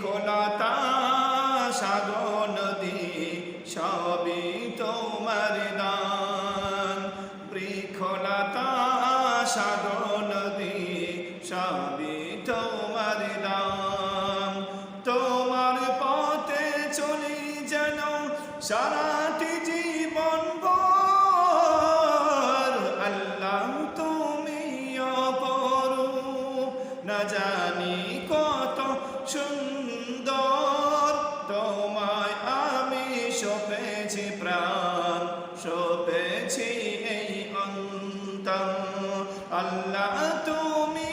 বৃক্ষলতা সাগর তোমার দান। নদী সবই তোমার দান। তোমার পথে চলি যেন সারাটি জীবন আল্লাহ তুমি অপরূপ। না জানি কত সুন্দর সপেছি প্রাণ সপেছি এই অন্তর। আল্লাহ, তুমি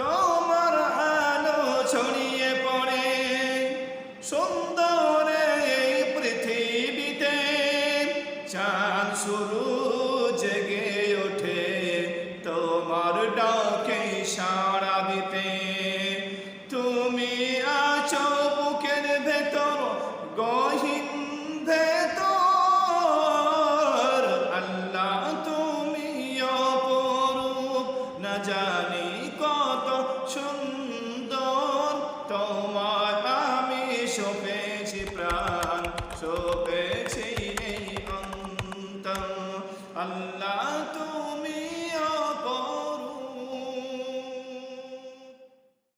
তোমার আলো ছড়িয়ে পড়ে সুন্দর এই পৃথিবীতে। চাঁদ শুরু জেগে ওঠে তোমার ডাকে সাড়া দিতে। জানি কত সুন্দর। তোমার আমি সপেছি প্রাণ সপেছি এই অন্তর। আল্লাহ